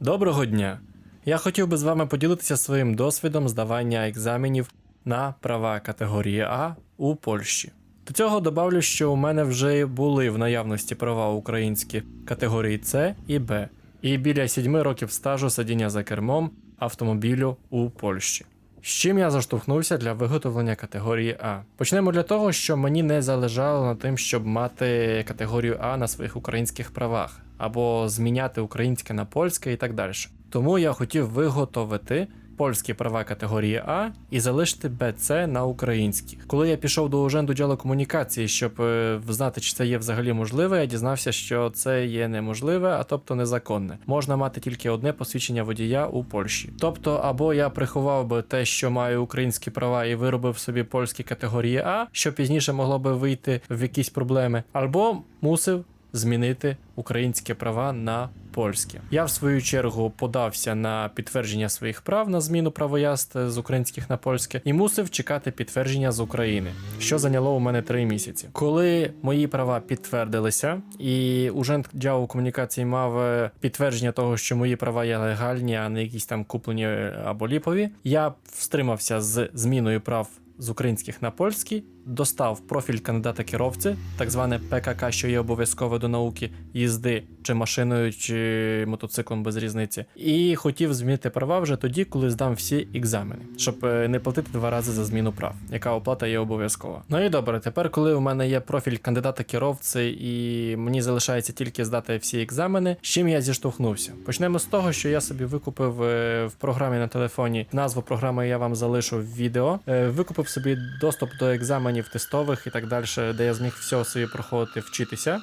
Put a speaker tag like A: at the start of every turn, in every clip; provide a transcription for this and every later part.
A: Доброго дня! Я хотів би з вами поділитися своїм досвідом здавання екзаменів на права категорії А у Польщі. До цього добавлю, що у мене вже були в наявності права українські категорії С і Б, і біля 7 років стажу сидіння за кермом автомобілю у Польщі. З чим я заштовхнувся для виготовлення категорії А? Почнемо для того, що мені не залежало на тим, щоб мати категорію А на своїх українських правах, або зміняти українське на польське і так далі. Тому я хотів виготовити польські права категорії А і залишити БЦ на українських. Коли я пішов до Уженду діло комунікації, щоб е, знати, чи це є взагалі можливе, я дізнався, що це є неможливе, а тобто незаконне. Можна мати тільки одне посвідчення водія у Польщі. Тобто, або я приховав би те, що маю українські права, і виробив собі польські категорії А, що пізніше могло би вийти в якісь проблеми, або мусив змінити українські права на польські. Я в свою чергу подався на підтвердження своїх прав на зміну правояст з українських на польське і мусив чекати підтвердження з України, що зайняло у мене три місяці. Коли мої права підтвердилися, і Ужент Дяу комунікації мав е, підтвердження того, що мої права є легальні, а не якісь там куплені е, або ліпові, я встримався з зміною прав з українських на польські, достав профіль кандидата керовці, так зване ПКК, що є обов'язкове до науки їзди чи машиною, чи мотоциклом без різниці, і хотів змінити права вже тоді, коли здам всі екзамени, щоб е, не платити два рази за зміну прав, яка оплата є обов'язкова. Ну і добре, тепер, коли у мене є профіль кандидата керовці, і мені залишається тільки здати всі екзамени, з чим я зіштовхнувся. Почнемо з того, що я собі викупив е, в програмі на телефоні назву програми. Я вам залишу в відео. Е, Викупив собі доступ до екзаменів тестових і так далі, де я зміг все собі проходити, вчитися.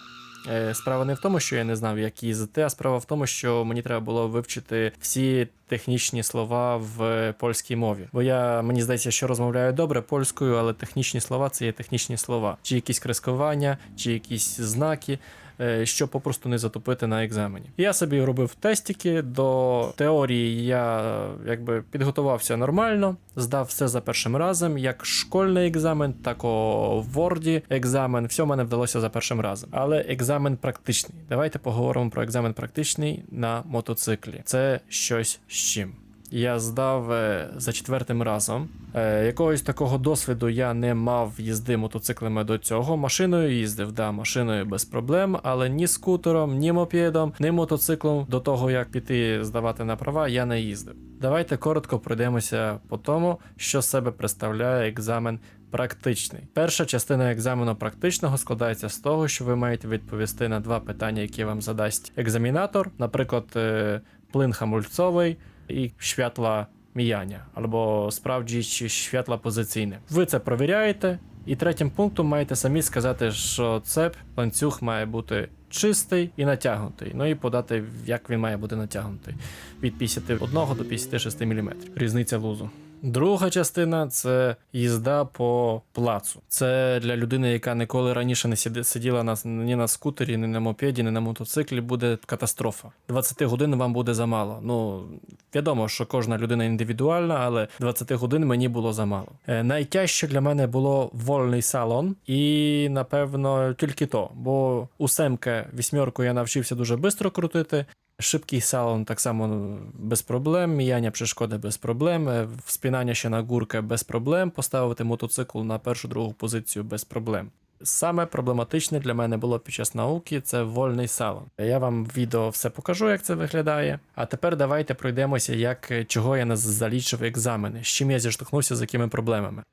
A: Е, Справа не в тому, що я не знав, як їздити, а справа в тому, що мені треба було вивчити всі технічні слова в польській мові. Бо я мені здається, що розмовляю добре польською, але технічні слова це є технічні слова, чи якісь крескування, чи якісь знаки. Е, Щоб попросту не затопити на екзамені. Я собі робив тестики. До теорії я якби підготувався нормально, здав все за першим разом, як школьний екзамен, так о Word екзамен. Все в мене вдалося за першим разом. Але екзамен практичний. Давайте поговоримо про екзамен практичний на мотоциклі. Це щось з чим. Я здав е, за четвертим разом. Е, якогось такого досвіду я не мав їзди мотоциклами до цього. Машиною їздив, да, машиною без проблем, але ні скутером, ні мопедом, ні мотоциклом до того, як піти здавати на права, я не їздив. Давайте коротко пройдемося по тому, що себе представляє екзамен практичний. Перша частина екзамену практичного складається з того, що ви маєте відповісти на два питання, які вам задасть екзамінатор, наприклад, е, плин хамульцовий і światła mijania, або чи światła позиційне. Ви це провіряєте, і третім пунктом маєте самі сказати, що цеп, ланцюг має бути чистий і натягнутий. Ну і подати, як він має бути натягнутий від 51 до 56 мм. Різниця лузу. Друга частина це їзда по плацу. Це для людини, яка ніколи раніше не сиділа на ні на скутері, ні на мопеді, ні на мотоциклі, буде катастрофа. 20 годин вам буде замало. Ну відомо, що кожна людина індивідуальна, але 20 годин мені було замало. Е, найтяжче для мене було вольний салон, і напевно тільки то, бо у семке вісьмерку я навчився дуже швидко крутити. Шибкий салон так само ну, без проблем, міяння перешкоди без проблем, е, вспінання ще на гурка без проблем, поставити мотоцикл на першу другу позицію без проблем. Саме проблематичне для мене було під час науки це вольний салон. Я вам в відео все покажу, як це виглядає. А тепер давайте пройдемося, як е, чого я не залічив екзамени, з чим я зіштовхнувся з якими проблемами.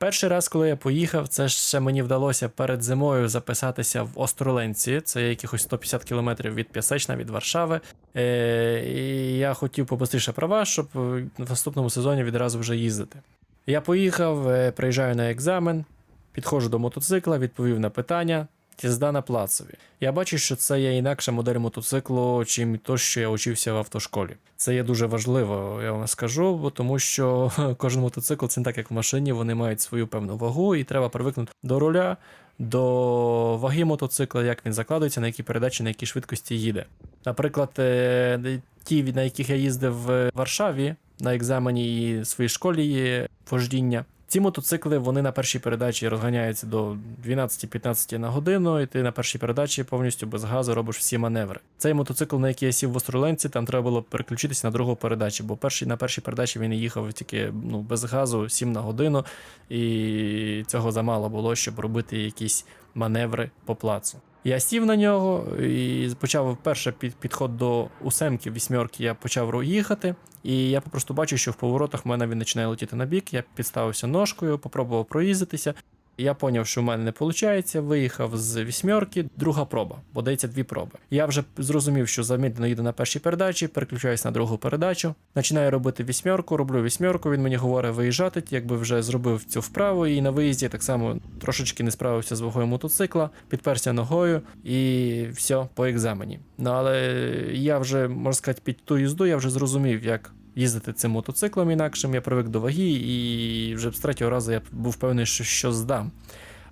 A: Перший раз, коли я поїхав, це ще мені вдалося перед зимою записатися в Остроленці. Це якихось 150 кілометрів від П'ясечна, від Варшави. Е, і я хотів побыстріше права, щоб в наступному сезоні відразу вже їздити. Я поїхав, е, приїжджаю на екзамен, підходжу до мотоцикла, відповів на питання. Їзда на плацові. Я бачу, що це є інакша модель мотоциклу, чим то, що я учився в автошколі. Це є дуже важливо, я вам скажу, бо тому що кожен мотоцикл це не так, як в машині, вони мають свою певну вагу, і треба привикнути до руля, до ваги мотоцикла, як він закладується, на які передачі, на якій швидкості їде. Наприклад, е, ті, на яких я їздив в Варшаві на екзамені і своїй школі вождіння. Ці мотоцикли вони на першій передачі розганяються до 12-15 на годину, і ти на першій передачі повністю без газу робиш всі маневри. Цей мотоцикл, на який я сів в Остроленці, там треба було переключитися на другу передачу, бо перший, на першій передачі він їхав тільки ну, без газу 7 на годину, і цього замало було, щоб робити якісь маневри по плацу. Я сів на нього і почав перший під, підход до усемки вісьмерки. Я почав їхати, і я просто бачу, що в поворотах в мене він починає летіти на бік. Я підставився ножкою, попробував проїздитися. Я поняв, що в мене не виходить, виїхав з вісьмерки, друга проба, бо дається дві проби. Я вже зрозумів, що замедлено їду на першій передачі, переключаюсь на другу передачу, починаю робити вісьмерку, роблю вісьмерку. Він мені говорить виїжджати, якби вже зробив цю вправу, і на виїзді так само трошечки не справився з вагою мотоцикла, підперся ногою і все по екзамені. Ну але я вже можна сказати, під ту їзду я вже зрозумів, як їздити цим мотоциклом інакшим. Я привик до ваги, і вже з третього разу я був певний, що, що здам.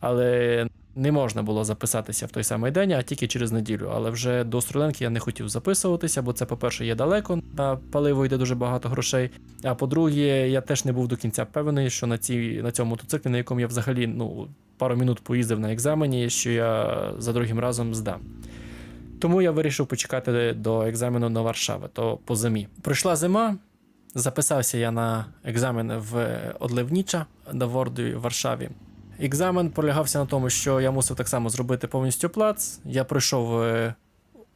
A: Але не можна було записатися в той самий день, а тільки через неділю. Але вже до Строленки я не хотів записуватися, бо це, по-перше, є далеко, на паливо йде дуже багато грошей. А по-друге, я теж не був до кінця певний, що на, цій, на цьому мотоциклі, на якому я взагалі ну, пару минут поїздив на екзамені, що я за другим разом здам. Тому я вирішив почекати до екзамену на Варшави, то по зимі. Прийшла зима, записався я на екзамен в Одливніча на Ворді в Варшаві. Екзамен полягався на тому, що я мусив так само зробити повністю плац. Я пройшов е,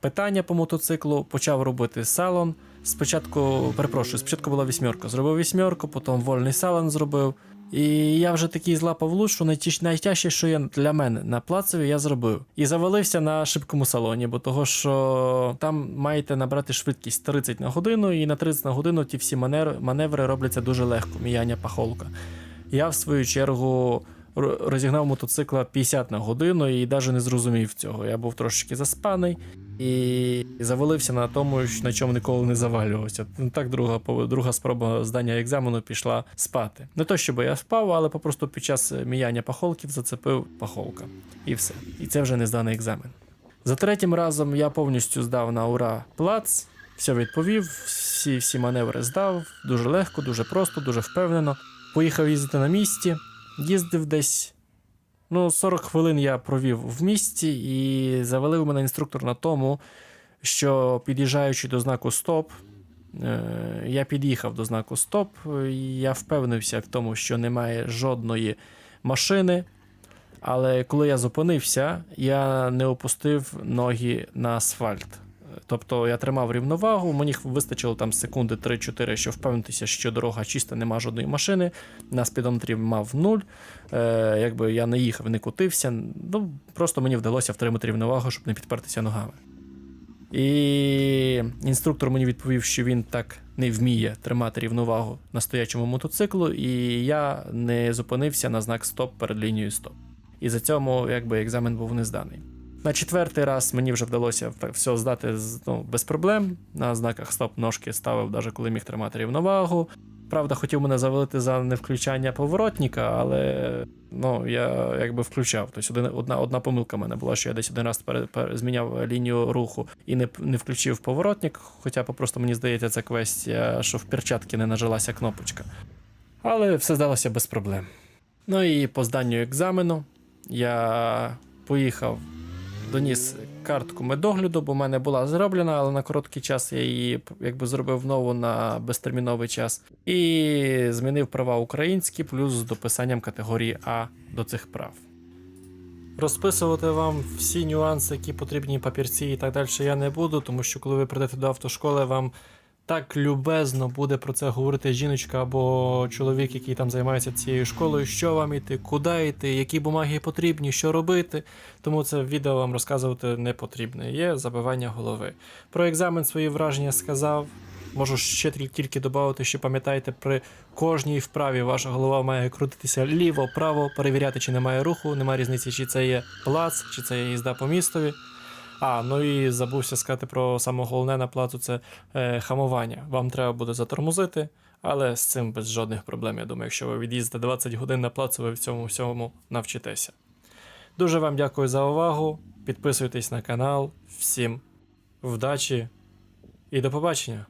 A: питання по мотоциклу, почав робити салон. Спочатку, перепрошую, спочатку була вісьмерка. Зробив вісьмерку, потім вольний салон зробив. І я вже такий злапав луч, що найтяжче, що є для мене на плацеві, я зробив. І завалився на шибкому салоні, бо того, що там маєте набрати швидкість 30 на годину, і на 30 на годину ті всі маневри робляться дуже легко, міяння пахолка. Я, в свою чергу, розігнав мотоцикла 50 на годину і навіть не зрозумів цього. Я був трошечки заспаний і завалився на тому, на чому ніколи не завалювався. Ну, Так друга, друга спроба здання екзамену пішла спати. Не то, щоб я впав, але попросту під час міяння пахолків зацепив пахолка. І все. І це вже не зданий екзамен. За третім разом я повністю здав на ура плац, все відповів, всі, всі маневри здав, дуже легко, дуже просто, дуже впевнено. Поїхав їздити на місці, їздив десь. Ну, 40 хвилин я провів в місті і завалив мене інструктор на тому, що під'їжджаючи до знаку Стоп, е, я під'їхав до знаку Стоп, і я впевнився в тому, що немає жодної машини. Але коли я зупинився, я не опустив ноги на асфальт. Тобто я тримав рівновагу, мені вистачило там секунди 3-4, щоб впевнитися, що дорога чиста, нема жодної машини. На спідометрі мав нуль. Е, якби я не їхав, не кутився. Ну, просто мені вдалося втримати рівновагу, щоб не підпертися ногами. І інструктор мені відповів, що він так не вміє тримати рівновагу на стоячому мотоциклу, і я не зупинився на знак стоп перед лінією стоп. І за цьому якби екзамен був не зданий. На четвертий раз мені вже вдалося все здати ну, без проблем. На знаках стоп ножки ставив, навіть коли міг тримати рівновагу. Правда, хотів мене завалити за невключання поворотника, але ну, я якби включав. Тобто одна, одна помилка в мене була, що я десь один раз пере, пере- зміняв лінію руху і не, не включив поворотник. Хоча просто мені здається, це квестія, що в перчатки не нажилася кнопочка. Але все здалося без проблем. Ну і по зданню екзамену я поїхав, доніс картку медогляду, бо в мене була зроблена, але на короткий час я її якби зробив нову на безтерміновий час. І змінив права українські, плюс з дописанням категорії А до цих прав. Розписувати вам всі нюанси, які потрібні папірці і так далі, я не буду, тому що коли ви прийдете до автошколи, вам так любезно буде про це говорити жіночка або чоловік, який там займається цією школою, що вам іти, куди йти, які бумаги потрібні, що робити. Тому це відео вам розказувати не потрібне. Є забивання голови. Про екзамен свої враження сказав. Можу ще тільки додати, що пам'ятайте, при кожній вправі ваша голова має крутитися ліво, право, перевіряти, чи немає руху, немає різниці, чи це є плац, чи це є їзда по містові. А, ну і забувся сказати про саме головне на плату це е, хамування. Вам треба буде затормозити, але з цим без жодних проблем. Я думаю, якщо ви від'їздите 20 годин на плацу, ви в цьому всьому навчитеся. Дуже вам дякую за увагу. Підписуйтесь на канал. Всім вдачі і до побачення!